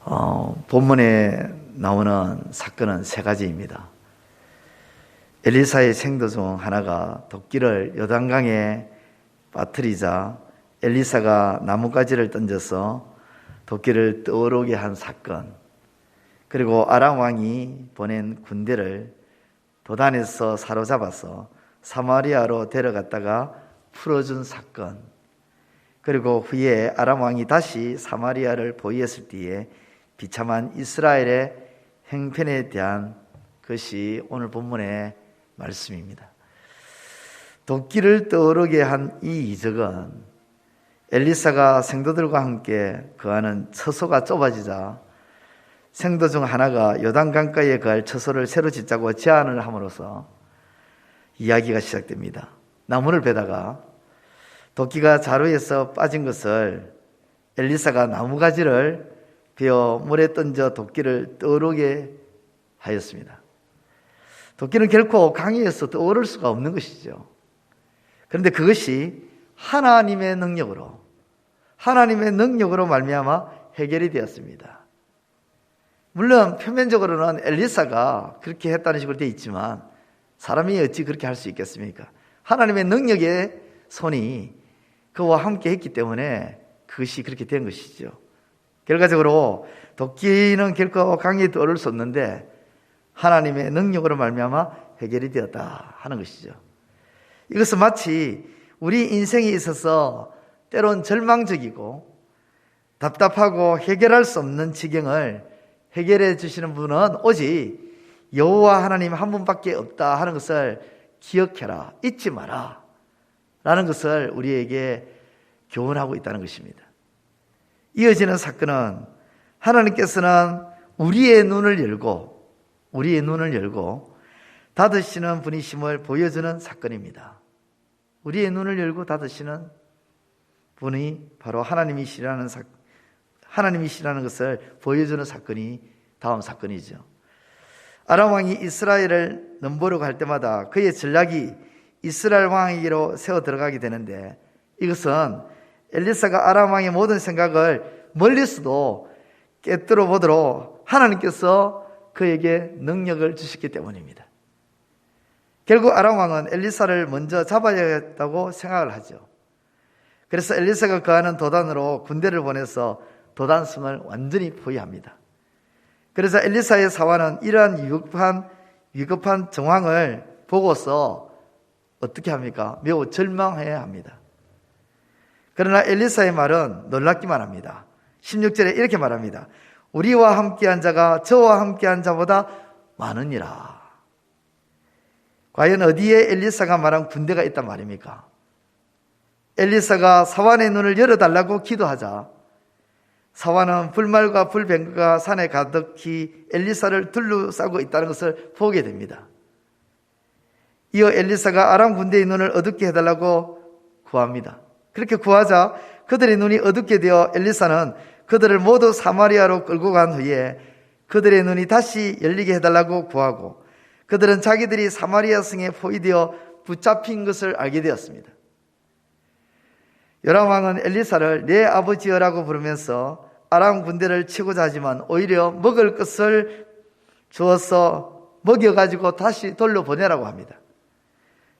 어, 본문에 나오는 사건은 세 가지입니다. 엘리사의 생도 중 하나가 도끼를 여단강에 빠뜨리자 엘리사가 나뭇가지를 던져서 도끼를 떠오르게 한 사건. 그리고 아람 왕이 보낸 군대를 도단에서 사로잡아서 사마리아로 데려갔다가 풀어준 사건. 그리고 후에 아람 왕이 다시 사마리아를 보유했을 때에 비참한 이스라엘의 행편에 대한 것이 오늘 본문의 말씀입니다. 도끼를 떠오르게 한 이 이적은 엘리사가 생도들과 함께 거하는 처소가 좁아지자 생도 중 하나가 요단 강가에 거할 처소를 새로 짓자고 제안을 함으로써 이야기가 시작됩니다. 나무를 베다가 도끼가 자루에서 빠진 것을 엘리사가 나무가지를 베어 물에 던져 도끼를 떠오르게 하였습니다. 도끼는 결코 강에서 떠오를 수가 없는 것이죠. 그런데 그것이 하나님의 능력으로 하나님의 능력으로 말미암아 해결이 되었습니다. 물론 표면적으로는 엘리사가 그렇게 했다는 식으로 되어 있지만 사람이 어찌 그렇게 할 수 있겠습니까? 하나님의 능력의 손이 그와 함께 했기 때문에 그것이 그렇게 된 것이죠. 결과적으로 도끼는 결코 강에 떠오를 수 없는데 하나님의 능력으로 말미암아 해결이 되었다 하는 것이죠. 이것은 마치 우리 인생에 있어서 때론 절망적이고 답답하고 해결할 수 없는 지경을 해결해 주시는 분은 오직 여호와 하나님 한 분밖에 없다 하는 것을 기억해라 잊지 마라 라는 것을 우리에게 교훈하고 있다는 것입니다. 이어지는 사건은 하나님께서는 우리의 눈을 열고 우리의 눈을 열고 닫으시는 분이심을 보여주는 사건입니다. 우리의 눈을 열고 닫으시는 분이 바로 하나님이시라는 사, 하나님이시라는 것을 보여주는 사건이 다음 사건이죠. 아람 왕이 이스라엘을 넘보려고 할 때마다 그의 전략이 이스라엘 왕에게로 세워 들어가게 되는데 이것은 엘리사가 아람 왕의 모든 생각을 멀리서도 깨뜨려 보도록 하나님께서 그에게 능력을 주셨기 때문입니다. 결국 아람 왕은 엘리사를 먼저 잡아야겠다고 생각을 하죠. 그래서 엘리사가 거하는 도단으로 군대를 보내서 도단성을 완전히 포위합니다. 그래서 엘리사의 사화는 이러한 위급한 위급한 정황을 보고서 어떻게 합니까? 매우 절망해야 합니다. 그러나 엘리사의 말은 놀랍기만 합니다. 16절에 이렇게 말합니다. 우리와 함께한 자가 저와 함께한 자보다 많으니라. 과연 어디에 엘리사가 말한 군대가 있단 말입니까? 엘리사가 사환의 눈을 열어달라고 기도하자 사환은 불말과 불병가 산에 가득히 엘리사를 둘러싸고 있다는 것을 보게 됩니다. 이어 엘리사가 아람 군대의 눈을 어둡게 해달라고 구합니다. 그렇게 구하자 그들의 눈이 어둡게 되어 엘리사는 그들을 모두 사마리아로 끌고 간 후에 그들의 눈이 다시 열리게 해달라고 구하고 그들은 자기들이 사마리아 성에 포위되어 붙잡힌 것을 알게 되었습니다. 요람 왕은 엘리사를 내 아버지여라고 부르면서 아람 군대를 치고자 하지만 오히려 먹을 것을 주어서 먹여가지고 다시 돌려 보내라고 합니다.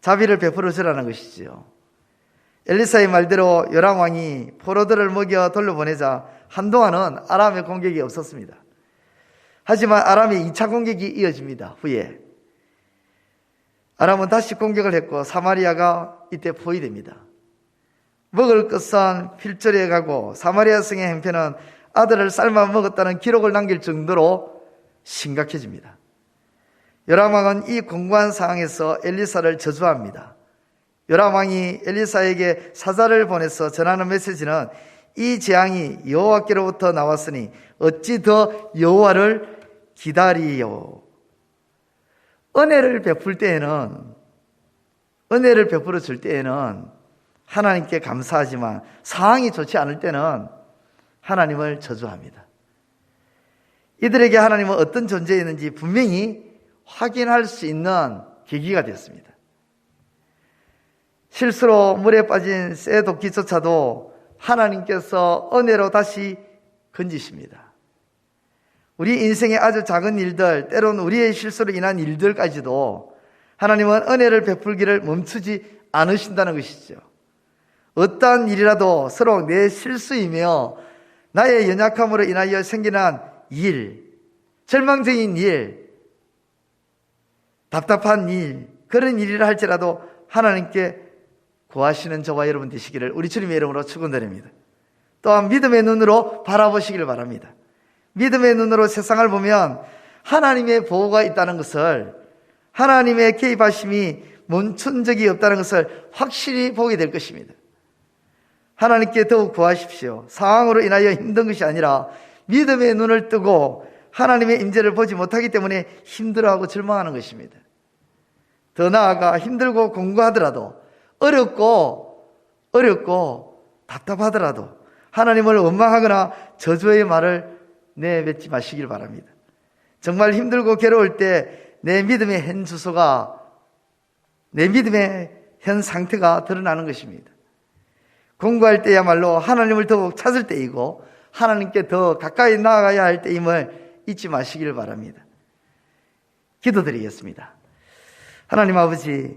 자비를 베풀어 주라는 것이지요. 엘리사의 말대로 요람 왕이 포로들을 먹여 돌려보내자 한동안은 아람의 공격이 없었습니다. 하지만 아람의 2차 공격이 이어집니다. 후에 아람은 다시 공격을 했고 사마리아가 이때 포위됩니다. 먹을 것은 필절해 가고 사마리아 성의 행편은 아들을 삶아 먹었다는 기록을 남길 정도로 심각해집니다. 요람왕은 이 공고한 상황에서 엘리사를 저주합니다. 요람 왕이 엘리사에게 사자를 보내서 전하는 메시지는 이 재앙이 여호와께로부터 나왔으니 어찌 더 여호와를 기다리요. 은혜를 베풀 때에는 은혜를 베풀어 줄 때에는 하나님께 감사하지만 상황이 좋지 않을 때는 하나님을 저주합니다. 이들에게 하나님은 어떤 존재였는지 분명히 확인할 수 있는 계기가 되었습니다. 실수로 물에 빠진 새 도끼조차도 하나님께서 은혜로 다시 건지십니다. 우리 인생의 아주 작은 일들, 때론 우리의 실수로 인한 일들까지도 하나님은 은혜를 베풀기를 멈추지 않으신다는 것이죠. 어떠한 일이라도 서로 내 실수이며 나의 연약함으로 인하여 생기는 일, 절망적인 일, 답답한 일, 그런 일이라 할지라도 하나님께 구하시는 저와 여러분 되시기를 우리 주님의 이름으로 축원드립니다. 또한 믿음의 눈으로 바라보시기를 바랍니다. 믿음의 눈으로 세상을 보면 하나님의 보호가 있다는 것을 하나님의 개입하심이 멈춘 적이 없다는 것을 확실히 보게 될 것입니다. 하나님께 더욱 구하십시오. 상황으로 인하여 힘든 것이 아니라 믿음의 눈을 뜨고 하나님의 임재를 보지 못하기 때문에 힘들어하고 절망하는 것입니다. 더 나아가 힘들고 공부하더라도 어렵고 어렵고 답답하더라도 하나님을 원망하거나 저주의 말을 내뱉지 마시길 바랍니다. 정말 힘들고 괴로울 때 내 믿음의 현 주소가 내 믿음의 현 상태가 드러나는 것입니다. 공부할 때야말로 하나님을 더욱 찾을 때이고 하나님께 더 가까이 나아가야 할 때임을 잊지 마시길 바랍니다. 기도드리겠습니다. 하나님 아버지,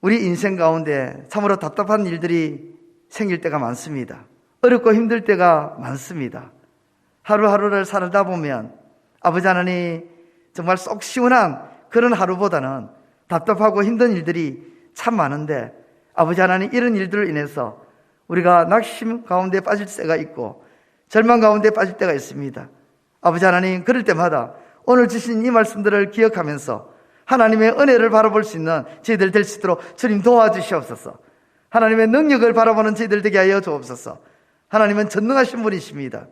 우리 인생 가운데 참으로 답답한 일들이 생길 때가 많습니다. 어렵고 힘들 때가 많습니다. 하루하루를 살다 보면 아버지 하나님 정말 쏙 시원한 그런 하루보다는 답답하고 힘든 일들이 참 많은데 아버지 하나님 이런 일들을 인해서 우리가 낙심 가운데 빠질 때가 있고 절망 가운데 빠질 때가 있습니다. 아버지 하나님 그럴 때마다 오늘 주신 이 말씀들을 기억하면서 하나님의 은혜를 바라볼 수 있는 저희들 될 수 있도록 주님 도와주시옵소서. 하나님의 능력을 바라보는 저희들 되게 하여 주옵소서. 하나님은 전능하신 분이십니다.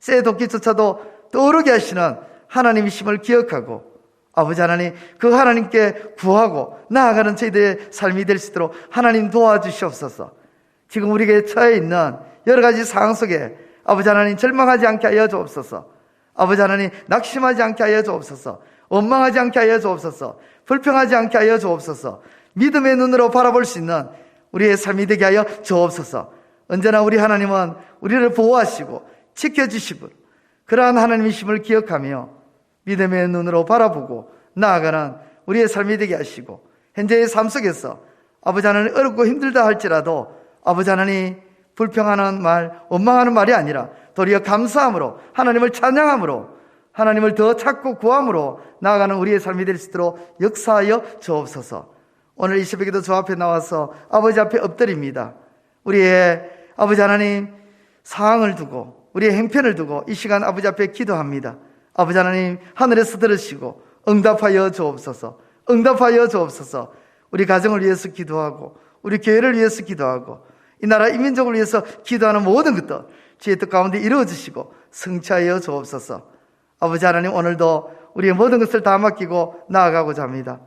새 도끼조차도 떠오르게 하시는 하나님이심을 기억하고 아버지 하나님 그 하나님께 구하고 나아가는 저희들의 삶이 될 수 있도록 하나님 도와주시옵소서. 지금 우리에게 처해 있는 여러 가지 상황 속에 아버지 하나님 절망하지 않게 하여 주옵소서. 아버지 하나님 낙심하지 않게 하여 주옵소서. 원망하지 않게 하여 주옵소서. 불평하지 않게 하여 주옵소서. 믿음의 눈으로 바라볼 수 있는 우리의 삶이 되게 하여 주옵소서. 언제나 우리 하나님은 우리를 보호하시고 지켜주시고 그러한 하나님이심을 기억하며 믿음의 눈으로 바라보고 나아가는 우리의 삶이 되게 하시고 현재의 삶 속에서 아버지 하나님 어렵고 힘들다 할지라도 아버지 하나님 불평하는 말, 원망하는 말이 아니라 도리어 감사함으로 하나님을 찬양함으로 하나님을 더 찾고 구함으로 나아가는 우리의 삶이 될 수 있도록 역사하여 주옵소서. 오늘 이 새벽에도 저 앞에 나와서 아버지 앞에 엎드립니다. 우리의 아버지 하나님 상황을 두고 우리의 행편을 두고 이 시간 아버지 앞에 기도합니다. 아버지 하나님 하늘에서 들으시고 응답하여 주옵소서. 응답하여 주옵소서. 우리 가정을 위해서 기도하고 우리 교회를 위해서 기도하고 이 나라 이민족을 위해서 기도하는 모든 것들 주의 뜻 가운데 이루어 주시고 성취하여 주옵소서. 아버지 하나님 오늘도 우리의 모든 것을 다 맡기고 나아가고자 합니다.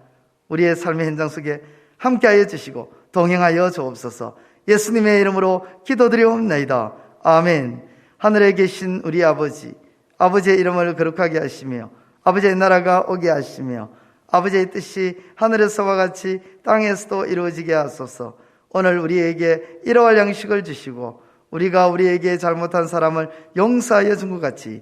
우리의 삶의 현장 속에 함께하여 주시고 동행하여 주옵소서. 예수님의 이름으로 기도드리옵나이다. 아멘. 하늘에 계신 우리 아버지, 아버지의 이름을 거룩하게 하시며 아버지의 나라가 오게 하시며 아버지의 뜻이 하늘에서와 같이 땅에서도 이루어지게 하소서. 오늘 우리에게 일어할 양식을 주시고 우리가 우리에게 잘못한 사람을 용서하여 준 것 같이